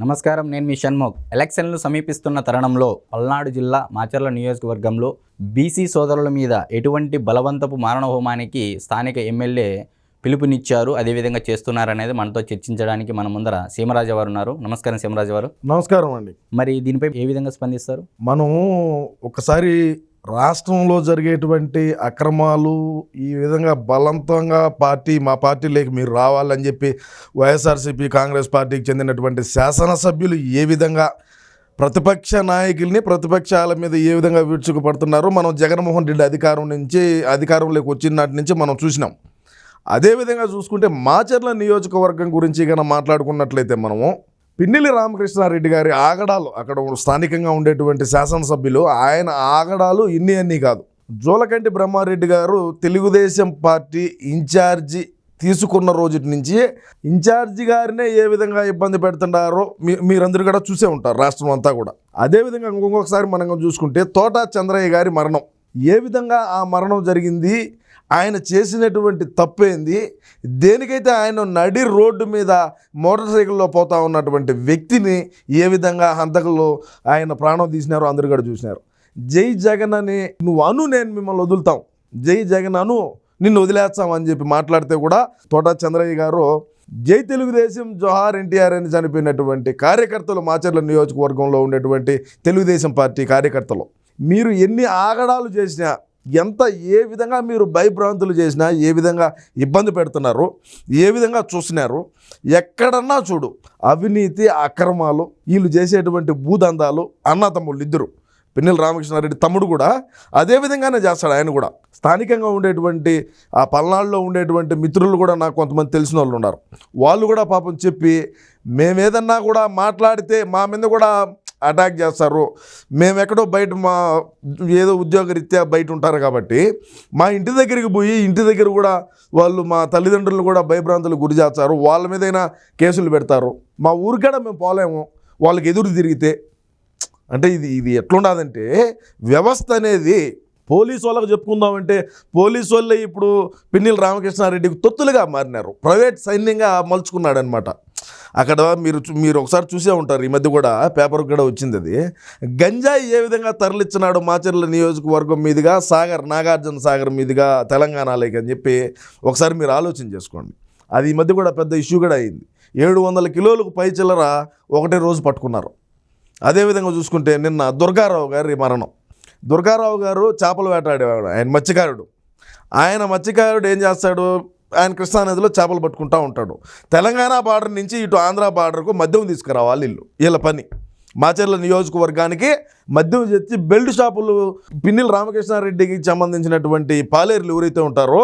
నమస్కారం నేను మీ షణ్ముఖ్. ఎలక్షన్లు సమీపిస్తున్న తరుణంలో పల్నాడు జిల్లా మాచర్ల నియోజకవర్గంలో బీసీ సోదరుల మీద ఎటువంటి బలవంతపు మారణ హోమానికి స్థానిక ఎమ్మెల్యే పిలుపునిచ్చారు అదేవిధంగా చేస్తున్నారనేది మనతో చర్చించడానికి మన ముందర సీమరాజు వారు ఉన్నారు. నమస్కారం సీమరాజు వారు. నమస్కారం అండి. మరి దీనిపై ఏ విధంగా స్పందిస్తారు? మనం ఒకసారి రాష్ట్రంలో జరిగేటువంటి అక్రమాలు ఈ విధంగా బలవంతంగా పార్టీ మా పార్టీలోకి మీరు రావాలని చెప్పి వైఎస్ఆర్సీపీ కాంగ్రెస్ పార్టీకి చెందినటువంటి శాసనసభ్యులు ఏ విధంగా ప్రతిపక్ష నాయకుల్ని ప్రతిపక్షాల మీద ఏ విధంగా విడుచుకుపడుతున్నారో మనం జగన్మోహన్ రెడ్డి అధికారం నుంచి అధికారంలోకి వచ్చిన నాటి నుంచి మనం చూసినాం. అదేవిధంగా చూసుకుంటే మాచర్ల నియోజకవర్గం గురించి కనుక మాట్లాడుకున్నట్లయితే మనము పిన్నిలి రామకృష్ణారెడ్డి గారి ఆగడాలు అక్కడ స్థానికంగా ఉండేటువంటి శాసనసభ్యులు ఆయన ఆగడాలు ఇన్ని అన్నీ కాదు. జోలకంటి బ్రహ్మారెడ్డి గారు తెలుగుదేశం పార్టీ ఇన్ఛార్జి తీసుకున్న రోజు నుంచి ఇన్ఛార్జి గారినే ఏ విధంగా ఇబ్బంది పెడుతున్నారో మీ మీరందరూ కూడా చూసే ఉంటారు రాష్ట్రం అంతా కూడా. అదేవిధంగా ఇంకొకసారి మనం చూసుకుంటే తోట చంద్రయ్య గారి మరణం. ఏ విధంగా ఆ మరణం జరిగింది? ఆయన చేసినటువంటి తప్పేంది? దేనికైతే ఆయన నడి రోడ్డు మీద మోటార్ సైకిల్లో పోతా ఉన్నటువంటి వ్యక్తిని ఏ విధంగా హంతకులు ఆయన ప్రాణం తీసినారో అందరు కూడా చూసినారు. జై జగన్ అని నువ్వు అను నేను మిమ్మల్ని వదులుతాం. జై జగన్ అను నిన్ను వదిలేస్తాం అని చెప్పి మాట్లాడితే కూడా తోట చంద్రయ్య గారు జై తెలుగుదేశం జోహార్ ఎన్టీఆర్ అని చనిపోయినటువంటి కార్యకర్తలు మాచర్ల నియోజకవర్గంలో ఉండేటువంటి తెలుగుదేశం పార్టీ కార్యకర్తలు. మీరు ఎన్ని ఆగడాలు చేసినా ఎంత ఏ విధంగా మీరు భయభ్రాంతులు చేసినా ఏ విధంగా ఇబ్బంది పెడుతున్నారు ఏ విధంగా చూస్తున్నారు ఎక్కడన్నా చూడు అవినీతి అక్రమాలు వీళ్ళు చేసేటువంటి భూదందాలు అన్నతమ్ముళ్ళు ఇద్దరు పిన్నెల రామకృష్ణారెడ్డి తమ్ముడు కూడా అదే విధంగానే చేస్తాడు ఆయన కూడా. స్థానికంగా ఉండేటువంటి ఆ పల్నాడులో ఉండేటువంటి మిత్రులు కూడా నాకు కొంతమంది తెలిసిన వాళ్ళు ఉన్నారు. వాళ్ళు కూడా పాపం చెప్పి మేమేదన్నా కూడా మాట్లాడితే మా మీద కూడా అటాక్ చేస్తారు. మేము ఎక్కడో బయట మా ఏదో ఉద్యోగరీత్యా బయట ఉంటారు కాబట్టి మా ఇంటి దగ్గరికి పోయి ఇంటి దగ్గర కూడా వాళ్ళు మా తల్లిదండ్రులు కూడా భయభ్రాంతులు గురి చేస్తారు. వాళ్ళ మీదైనా కేసులు పెడతారు. మా ఊరికాడ మేము పోలేము. వాళ్ళకి ఎదురు తిరిగితే అంటే ఇది ఇది ఎట్లుండదంటే వ్యవస్థ అనేది పోలీసు వాళ్ళకి చెప్పుకుందామంటే పోలీసు వాళ్ళే ఇప్పుడు పిన్నిల రామకృష్ణారెడ్డికి తొత్తులుగా మారినారు. ప్రైవేట్ సైన్యంగా మలుచుకున్నాడనమాట అక్కడ మీరు మీరు ఒకసారి చూసే ఉంటారు. ఈ మధ్య కూడా పేపర్కి కూడా వచ్చింది అది. గంజాయి ఏ విధంగా తరలిచ్చినాడు మాచర్ల నియోజకవర్గం మీదుగా సాగర్ నాగార్జున సాగర్ మీదుగా తెలంగాణలోకి అని చెప్పి ఒకసారి మీరు ఆలోచన చేసుకోండి. అది ఈ మధ్య కూడా పెద్ద ఇష్యూ కూడా అయింది. ఏడు వందల కిలోలకు పై చిల్లర ఒకటే రోజు పట్టుకున్నారు. అదేవిధంగా చూసుకుంటే నిన్న దుర్గారావు గారి మరణం. దుర్గారావు గారు చేపలు వేటాడేవాడు. ఆయన మత్స్యకారుడు. ఆయన మత్స్యకారుడు ఏం చేస్తాడు? ఆయన కృష్ణానదిలో చేపలు పట్టుకుంటూ ఉంటాడు. తెలంగాణ బార్డర్ నుంచి ఇటు ఆంధ్ర బార్డర్కు మద్యం తీసుకురావాలి వీళ్ళు వీళ్ళ పని. మాచర్ల నియోజకవర్గానికి మద్యం తెచ్చి బెల్ట్ షాపులు పిన్నిల రామకృష్ణారెడ్డికి సంబంధించినటువంటి పాలేరులు ఎవరైతే ఉంటారో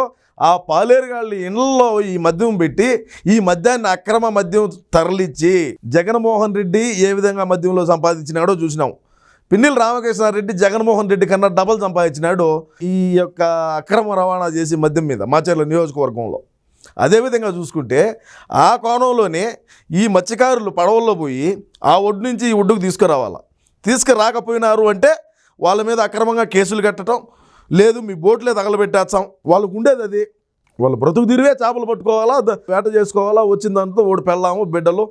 ఆ పాలేరుగాళ్ళ ఇండ్లలో ఈ మద్యం పెట్టి ఈ మద్యాన్ని అక్రమ మద్యం తరలిచ్చి జగన్మోహన్ రెడ్డి ఏ విధంగా మద్యంలో సంపాదించినాడో చూసినాం. పిన్నిల రామకృష్ణారెడ్డి జగన్మోహన్ రెడ్డి కన్నా డబల్ సంపాదించినాడు ఈ యొక్క అక్రమ రవాణా చేసి మద్యం మీద మాచర్ల నియోజకవర్గంలో. అదేవిధంగా చూసుకుంటే ఆ కోణంలోనే ఈ మత్స్యకారులు పడవల్లో పోయి ఆ ఒడ్డు నుంచి ఈ ఒడ్డుకు తీసుకురావాలా? తీసుకురాకపోయినారు అంటే వాళ్ళ మీద అక్రమంగా కేసులు కట్టడం లేదు మీ బోట్లే తగలబెట్టేస్తాం వాళ్ళకు ఉండేది అది. వాళ్ళు బ్రతుకు తిరిగే చేపలు పట్టుకోవాలా వేట చేసుకోవాలా వచ్చిన దాంతో ఓడి పెళ్ళాము బిడ్డలు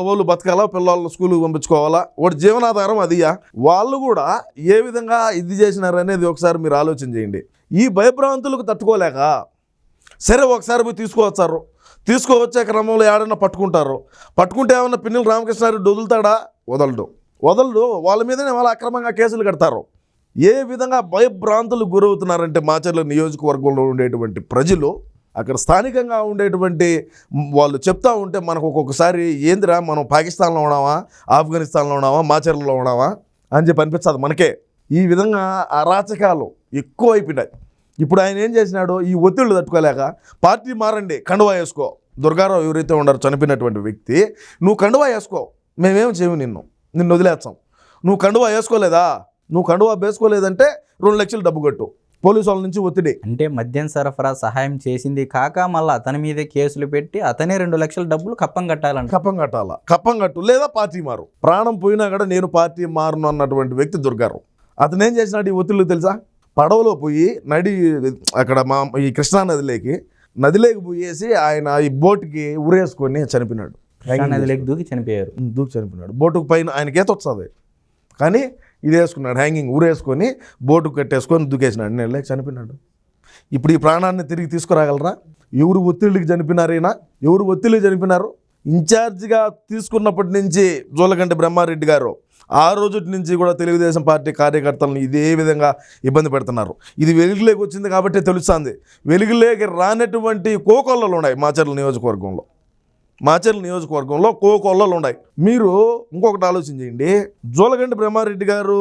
వాళ్ళు బతకాలా పిల్లలు స్కూల్కి పంపించుకోవాలా. వాడి జీవనాధారం అదియా. వాళ్ళు కూడా ఏ విధంగా ఇది చేసినారు అనేది ఒకసారి మీరు ఆలోచన చేయండి. ఈ భయభ్రాంతులకు తట్టుకోలేక సరే ఒకసారి పోయి తీసుకువచ్చారు. తీసుకువచ్చే క్రమంలో ఏడన్నా పట్టుకుంటారు. పట్టుకుంటే ఏమన్నా పిన్నెల రామకృష్ణారెడ్డి వదులుతాడా? వదలడు. వదలడు. వాళ్ళ మీదనే వాళ్ళ అక్రమంగా కేసులు కడతారు. ఏ విధంగా భయభ్రాంతులు గురవుతున్నారంటే మాచర్ల నియోజకవర్గంలో ఉండేటువంటి ప్రజలు అక్కడ స్థానికంగా ఉండేటువంటి వాళ్ళు చెప్తా ఉంటే మనకు ఒక్కొక్కసారి ఏందిరా మనం పాకిస్తాన్లో ఉన్నామా? ఆఫ్ఘనిస్తాన్లో ఉన్నామా? మాచర్లలో ఉన్నామా? అని చెప్పి అనిపిస్తుంది మనకే. ఈ విధంగా అరాచకాలు ఎక్కువ అయిపోయినాయి. ఇప్పుడు ఆయన ఏం చేసినాడు? ఈ ఒత్తిళ్ళు తట్టుకోలేక పార్టీ మారండి కండువా వేసుకో. దుర్గారావు ఎవరైతే ఉన్నారో చనిపోయినటువంటి వ్యక్తి నువ్వు కండువా వేసుకో మేమేం చేయము నిన్ను నిన్ను వదిలేస్తాం. నువ్వు కండువా వేసుకోలేదా? నువ్వు కండువా వేసుకోలేదంటే రెండు లక్షలు డబ్బు కట్టు. పోలీసు వాళ్ళ నుంచి ఒత్తిడి. అంటే మద్యం సరఫరా సహాయం చేసింది కాక మళ్ళీ అతని మీదే కేసులు పెట్టి అతనే రెండు లక్షల డబ్బులు కప్పం కట్టాలంట. కప్పం కట్టాలా. కప్పం కట్టు లేదా పార్టీ మారు. ప్రాణం పోయినా కూడా నేను పార్టీ మారును అన్నటువంటి వ్యక్తి దుర్గారావు. అతను ఏం చేసినాడు ఈ ఒత్తిళ్ళు తెలుసా? పడవలో పోయి నడి అక్కడ మా ఈ కృష్ణా నదిలోకి నదిలోకి పోయేసి ఆయన ఈ బోట్కి ఉరేసుకొని చనిపోయినాడు. కృష్ణా నదిలోకి దూకి చనిపోయారు. దూకి చనిపోయినాడు. బోటుకు పైన ఆయనకి ఈత వస్తుంది కానీ ఇది వేసుకున్నాడు హ్యాంగింగ్ ఊరేసుకొని బోటు కట్టేసుకొని దుకేసినాడు. నేను లేక చనిపోయినాడు. ఇప్పుడు ఈ ప్రాణాన్ని తిరిగి తీసుకురాగలరా? ఎవరు ఒత్తిడికి చనిపోయినారైనా ఎవరు ఒత్తిడికి చనిపోయినారు? ఇన్ఛార్జిగా తీసుకున్నప్పటి నుంచి జోలగంటి బ్రహ్మారెడ్డి గారు ఆ రోజు నుంచి కూడా తెలుగుదేశం పార్టీ కార్యకర్తలను ఇదే విధంగా ఇబ్బంది పెడుతున్నారు. ఇది వెలుగులోకి వచ్చింది కాబట్టి తెలుస్తుంది. వెలుగులోకి రానటువంటి కోకొల్లలు ఉన్నాయి మాచర్ల నియోజకవర్గంలో. మాచర్ల నియోజకవర్గంలో కోకొల్లలు ఉన్నాయి. మీరు ఇంకొకటి ఆలోచన చేయండి. జోలగంటి బ్రహ్మారెడ్డి గారు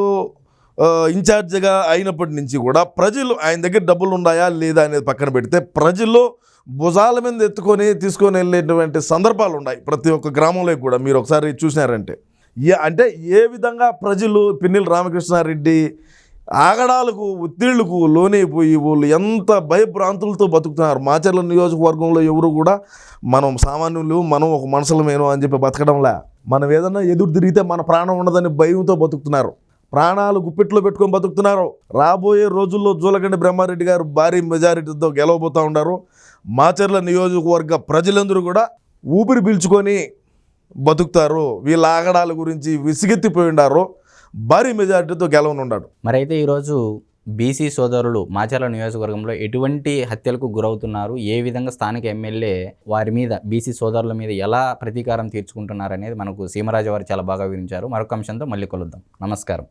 ఇన్ఛార్జ్గా ఇన్ఛార్జిగా అయినప్పటి నుంచి కూడా ప్రజలు ఆయన దగ్గర డబ్బులు ఉన్నాయా లేదా అనేది పక్కన పెడితే ప్రజలు భుజాల మీద ఎత్తుకొని తీసుకొని వెళ్ళేటువంటి సందర్భాలు ఉన్నాయి. ప్రతి ఒక్క గ్రామంలో కూడా మీరు ఒకసారి చూసినారంటే. అంటే ఏ విధంగా ప్రజలు పిన్నెల రామకృష్ణారెడ్డి ఆగడాలకు ఒత్తిళ్ళకు లోనైపోయి వాళ్ళు ఎంత భయభ్రాంతులతో బతుకుతున్నారు. మాచర్ల నియోజకవర్గంలో ఎవరు కూడా మనం సామాన్యులు మనం ఒక మనుషులమేను అని చెప్పి బతకడంలా. మనం ఏదన్నా ఎదురు తిరిగితే మన ప్రాణం ఉండదని భయంతో బతుకుతున్నారు. ప్రాణాలు గుప్పిట్లో పెట్టుకొని బతుకుతున్నారు. రాబోయే రోజుల్లో జూలగండి బ్రహ్మారెడ్డి గారు భారీ మెజారిటీతో గెలవబోతూ ఉన్నారు మాచర్ల నియోజకవర్గ ప్రజలందరూ కూడా ఊపిరి పీల్చుకొని బతుకుతారు. వీళ్ళ ఆగడాల గురించి విసిగెత్తిపోయి ఉండారు. భారీ మెజారిటీతో గెలవనున్నాడు. మరైతే ఈరోజు బీసీ సోదరులు మాచర్ల నియోజకవర్గంలో ఎటువంటి హత్యలకు గురవుతున్నారు? ఏ విధంగా స్థానిక ఎమ్మెల్యే వారి మీద బీసీ సోదరుల మీద ఎలా ప్రతీకారం తీర్చుకుంటున్నారు అనేది మనకు సీమరాజు వారు చాలా బాగా వివరించారు. మరొక అంశంతో మళ్ళీ కలుద్దాం. నమస్కారం.